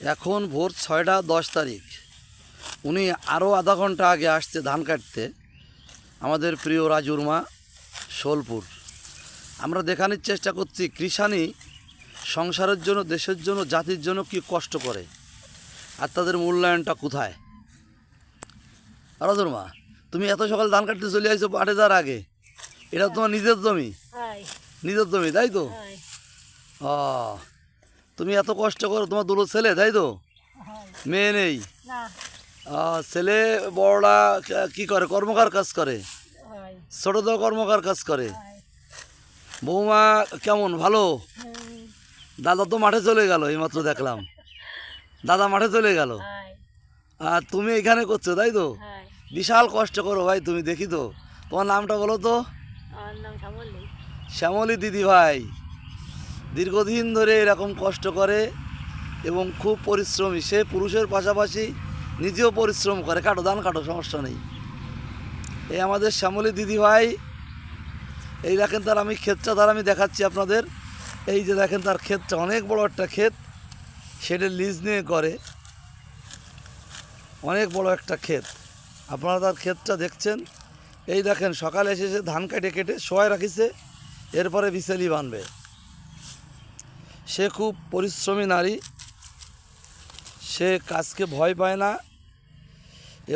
এখন ভোর ছয়টা দশ তারিখ। উনি আরও আধা ঘণ্টা আগে আসছে ধান কাটতে আমাদের প্রিয় রাজুর মা শোলপুর। আমরা দেখানোর চেষ্টা করছি কৃষানি সংসারের জন্য দেশের জন্য জাতির জন্য কি কষ্ট করে? আর তাদের মূল্যায়নটা কোথায়? রাজুর মা তুমি এত সকাল ধান কাটতে চলে আসছো পাটে যাওয়ার আগে। এটা তোমার নিজের জমি? নিজের জমি তাই তো? ও তুমি এত কষ্ট করো তোমার দুটো ছেলে তাই তো? মেয়ে নেই? ছেলে বড়রা ক- করে? কর্মকার কাজ করে? হয়। ছোটদের কর্মকার কাজ করে। বৌমা কেমন ভালো? দাদা তো মাঠে চলে গেল এইমাত্র দেখলাম। দাদা মাঠে চলে গেল? আর তুমি এখানে করছ তাই তো? বিশাল কষ্ট করো ভাই তুমি দেখি তো। তোমার নামটা বলো তো? শ্যামলী দিদি ভাই। দীর্ঘদিন ধরে এরকম কষ্ট করে এবং খুব পরিশ্রমী, সে পুরুষের পাশাপাশি নিজেও পরিশ্রম করে। কাটো, দান কাটো, সমস্যা নেই। এই আমাদের শ্যামলী দিদি ভাই, এই দেখেন তার আমি ক্ষেতটা, তার আমি দেখাচ্ছি আপনাদের। এই যে দেখেন তার ক্ষেতটা, অনেক বড় একটা ক্ষেত। সেটা লিজ নিয়ে করে। অনেক বড় একটা ক্ষেত। আপনারা তার ক্ষেতটা দেখছেন। এই দেখেন, সকালে এসে ধান কেটে কেটে শোয়ায় রাখিছে, এরপরে বিছেলি বানবে। সে খুব পরিশ্রমী নারী। সে কাজকে ভয় পায় না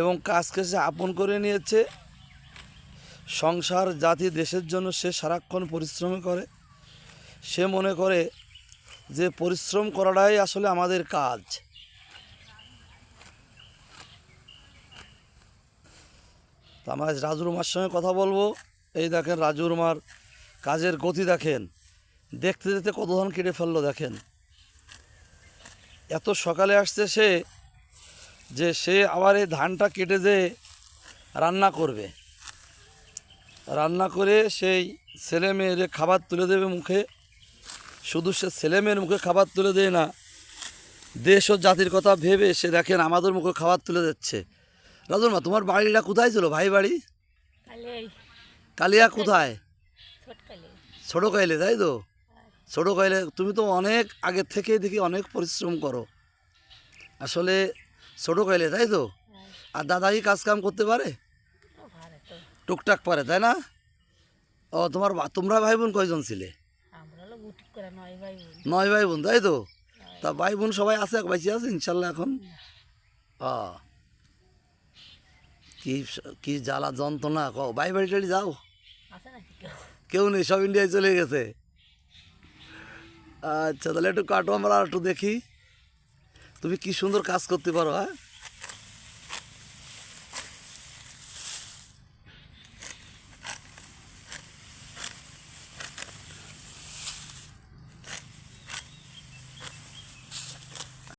এবং কাজকে সে আপন করে নিয়েছে। সংসার, জাতি, দেশের জন্য সে সারাক্ষণ পরিশ্রম করে। সে মনে করে যে পরিশ্রম করাটাই আসলে আমাদের কাজ। তো আমরা রাজুর মার সঙ্গে কথা বলব। এই দেখেন রাজুর মার কাজের গতি দেখেন। দেখতে দেখতে কত ধান কেটে ফেলল দেখেন। এত সকালে আসছে সে যে সে আবার এই ধানটা কেটে যে রান্না করবে। রান্না করে সেই ছেলে মেয়ের খাবার তুলে দেবে মুখে। শুধু সে ছেলে মেয়ের মুখে খাবার তুলে দেয় না দেশ ও জাতির কথা ভেবে সে দেখেন আমাদের মুখে খাবার তুলে দিচ্ছে। রাজুর মা তোমার বাড়িটা কোথায় ছিল ভাই বাড়ি? কালিয়া কোথায়? ছোটো কাইলে তাই তো? ছোটো কাইলে তুমি তো অনেক আগের থেকে দেখি অনেক পরিশ্রম করো। আসলে ছোটো কাইলে তাই তো? আর দাদা কি কাজ কাম করতে পারে টুকটাক পারে তাই না? ও তোমার তোমরা ভাই বোন কয়জন ছিলে? নয় ভাই বোন তাই তো? তা ভাই বোন সবাই আছে এক বেঁচে আছে ইনশাল্লাহ এখন? ও কি কি জ্বালা যন্ত্রণা কও ভাই বাড়ি টাড়ি যাও? কেউ নেই সব ইন্ডিয়ায় চলে গেছে। আচ্ছা তাহলে একটু কাটো, আমরা আর একটু দেখি। তুমি কি সুন্দর কাজ করতে পারো হ্যাঁ?